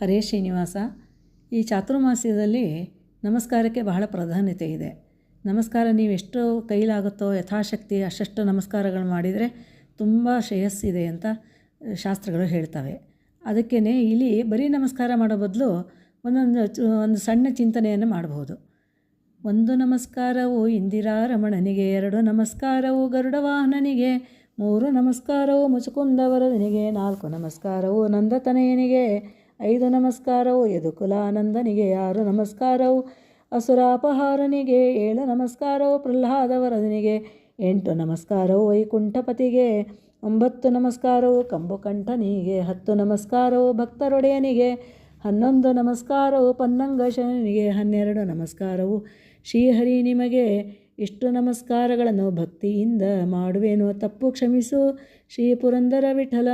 ಹರೇ ಶ್ರೀನಿವಾಸ. ಈ ಚಾತುರ್ಮಾಸ್ಯದಲ್ಲಿ ನಮಸ್ಕಾರಕ್ಕೆ ಬಹಳ ಪ್ರಾಧಾನ್ಯತೆ ಇದೆ. ನಮಸ್ಕಾರ ನೀವು ಎಷ್ಟು ಕೈಲಾಗುತ್ತೋ ಯಥಾಶಕ್ತಿ ಅಷ್ಟಷ್ಟು ನಮಸ್ಕಾರಗಳು ಮಾಡಿದರೆ ತುಂಬ ಶ್ರೇಯಸ್ಸಿದೆ ಅಂತ ಶಾಸ್ತ್ರಗಳು ಹೇಳ್ತವೆ. ಅದಕ್ಕೇ ಇಲ್ಲಿ ಬರೀ ನಮಸ್ಕಾರ ಮಾಡೋ ಬದಲು ಒಂದೊಂದು ಒಂದು ಸಣ್ಣ ಚಿಂತನೆಯನ್ನು ಮಾಡಬಹುದು ಒಂದು ನಮಸ್ಕಾರವು ಇಂದಿರಾ ರಮಣನಿಗೆ, ಎರಡು ನಮಸ್ಕಾರವು ಗರುಡ ವಾಹನನಿಗೆ ಮೂರು ನಮಸ್ಕಾರವು ಮುಚುಕುಂದವರದನಿಗೆ ನಾಲ್ಕು ನಮಸ್ಕಾರವು ನಂದತನಯನಿಗೆ ಐದು ನಮಸ್ಕಾರವು ಯದುಕುಲಾನಂದನಿಗೆ ಆರು ನಮಸ್ಕಾರವು ಅಸುರಾಪಹಾರನಿಗೆ ಏಳು ನಮಸ್ಕಾರವು ಪ್ರಹ್ಲಾದವರದನಿಗೆ ಎಂಟು ನಮಸ್ಕಾರವು, ವೈಕುಂಠಪತಿಗೆ ಒಂಬತ್ತು ನಮಸ್ಕಾರವು, ಕಂಬುಕಂಠನಿಗೆ ಹತ್ತು ನಮಸ್ಕಾರವು, ಭಕ್ತರೊಡೆಯನಿಗೆ ಹನ್ನೊಂದು ನಮಸ್ಕಾರವು, ಪನ್ನಂಗಶನಿಗೆ ಹನ್ನೆರಡು ನಮಸ್ಕಾರವು. ಶ್ರೀಹರಿ, ನಿಮಗೆ ಇಷ್ಟು ನಮಸ್ಕಾರಗಳನ್ನು ಭಕ್ತಿಯಿಂದ ಮಾಡುವೆನೋ. ತಪ್ಪು ಕ್ಷಮಿಸು. ಶ್ರೀ ಪುರಂದರ ವಿಠಲ.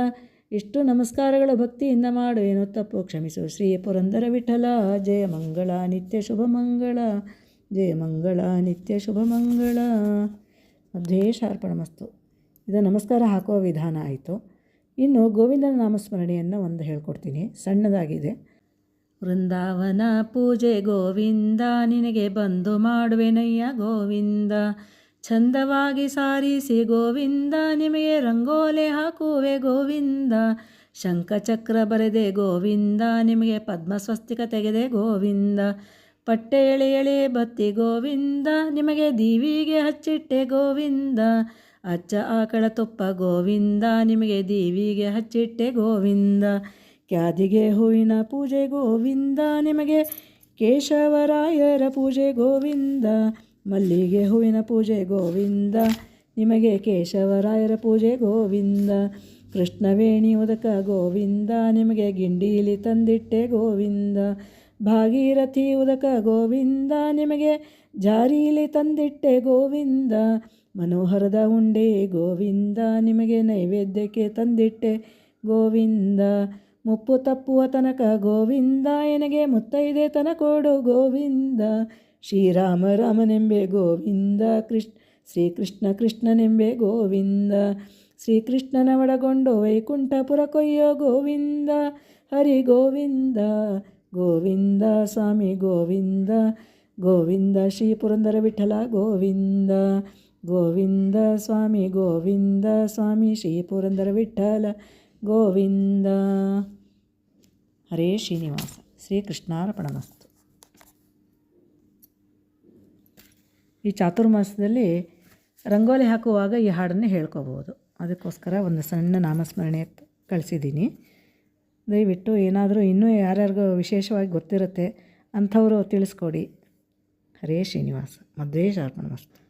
ಇಷ್ಟು ನಮಸ್ಕಾರಗಳ ಭಕ್ತಿಯಿಂದ ಏನೋ ತಪ್ಪು ಕ್ಷಮಿಸು. ಶ್ರೀ ಪುರಂದರ ವಿಠಲ, ಜಯ ಮಂಗಳ, ನಿತ್ಯ ಶುಭ ಮಂಗಳ, ಜಯ ಮಂಗಳ, ನಿತ್ಯ ಶುಭ ಮಂಗಳ. ಮಸ್ತು. ಇದು ನಮಸ್ಕಾರ ಹಾಕುವ ವಿಧಾನ ಆಯಿತು. ಇನ್ನು ಗೋವಿಂದನ ನಾಮಸ್ಮರಣೆಯನ್ನು ಒಂದು ಹೇಳ್ಕೊಡ್ತೀನಿ. ಸಣ್ಣದಾಗಿದೆ. ವೃಂದಾವನ ಪೂಜೆ ಗೋವಿಂದ, ನಿನಗೆ ಬಂದು ಮಾಡುವೆನಯ್ಯ ಗೋವಿಂದ. ಚಂದವಾಗಿ ಸಾರಿಸಿ ಗೋವಿಂದ, ನಿಮಗೆ ರಂಗೋಲೆ ಹಾಕುವೆ ಗೋವಿಂದ. ಶಂಖಚಕ್ರ ಬರೆದೆ ಗೋವಿಂದ, ನಿಮಗೆ ಪದ್ಮಸ್ವಸ್ತಿಕ ತೆಗೆದೆ ಗೋವಿಂದ. ಪಟ್ಟೆ ಎಳೆ ಎಳೆ ಬತ್ತಿ ಗೋವಿಂದ, ನಿಮಗೆ ದೀವಿಗೆ ಹಚ್ಚಿಟ್ಟೆ ಗೋವಿಂದ. ಅಚ್ಚ ಆಕಳ ತುಪ್ಪ ಗೋವಿಂದ, ನಿಮಗೆ ದೀವಿಗೆ ಹಚ್ಚಿಟ್ಟೆ ಗೋವಿಂದ. ಕ್ಯಾದಿಗೆ ಹೂವಿನ ಪೂಜೆ ಗೋವಿಂದ, ನಿಮಗೆ ಕೇಶವರಾಯರ ಪೂಜೆ ಗೋವಿಂದ. ಮಲ್ಲಿಗೆ ಹೂವಿನ ಪೂಜೆ ಗೋವಿಂದ, ನಿಮಗೆ ಕೇಶವರಾಯರ ಪೂಜೆ ಗೋವಿಂದ, ಕೃಷ್ಣವೇಣಿ ಉದಕ ಗೋವಿಂದ, ನಿಮಗೆ ಗಿಂಡೀಲಿ ತಂದಿಟ್ಟೆ ಗೋವಿಂದ, ಭಾಗೀರಥಿ ಉದಕ ಗೋವಿಂದ, ನಿಮಗೆ ಜಾರೀಲಿ ತಂದಿಟ್ಟೆ ಗೋವಿಂದ, ಮನೋಹರದ ಉಂಡೆ ಗೋವಿಂದ, ನಿಮಗೆ ನೈವೇದ್ಯಕ್ಕೆ ತಂದಿಟ್ಟೆ ಗೋವಿಂದ. ಮುಪ್ಪು ತಪ್ಪುವ ತನಕ ಗೋವಿಂದ, ಎನಗೆ ಮುತ್ತೈದೆ ತನಕೋಡು ಗೋವಿಂದ. ಶ್ರೀರಾಮ ರಾಮನೆಂಬೆ ಗೋವಿಂದ, ಕೃಷ್ಣ, ಶ್ರೀಕೃಷ್ಣ ಕೃಷ್ಣನೆಂಬೆ ಗೋವಿಂದ. ಶ್ರೀಕೃಷ್ಣನ ಒಳಗೊಂಡು ವೈಕುಂಠಪುರ ಕೊಯ್ಯೋ ಗೋವಿಂದ. ಹರಿ ಗೋವಿಂದ ಗೋವಿಂದ ಸ್ವಾಮಿ ಗೋವಿಂದ. ಗೋವಿಂದ ಶ್ರೀ ಪುರಂದರ ವಿಠಲ ಗೋವಿಂದ. ಗೋವಿಂದ ಸ್ವಾಮಿ ಗೋವಿಂದ, ಸ್ವಾಮಿ ಶ್ರೀ ಪುರಂದರ ವಿಠಲ ಗೋವಿಂದ. ಹರೇ ಶ್ರೀನಿವಾಸ. ಶ್ರೀಕೃಷ್ಣಾರ್ಪಣಮಸ್ತು ಈ ಚಾತುರ್ಮಾಸದಲ್ಲಿ ರಂಗೋಲಿ ಹಾಕುವಾಗ ಈ ಹಾಡನ್ನು ಹೇಳ್ಕೋಬೋದು. ಅದಕ್ಕೋಸ್ಕರ ಒಂದು ಸಣ್ಣ ನಾಮಸ್ಮರಣೆ ಕಳಿಸಿದ್ದೀನಿ. ದಯವಿಟ್ಟು ಏನಾದರೂ ಇನ್ನೂ ಯಾರ್ಯಾರಿಗೂ ವಿಶೇಷವಾಗಿ ಗೊತ್ತಿರುತ್ತೆ ಅಂಥವರು ತಿಳಿಸ್ಕೊಡಿ. ಹರೇ ಶ್ರೀನಿವಾಸ. ಮಧ್ವೇಶ ಅರ್ಪಣಮಸ್ತು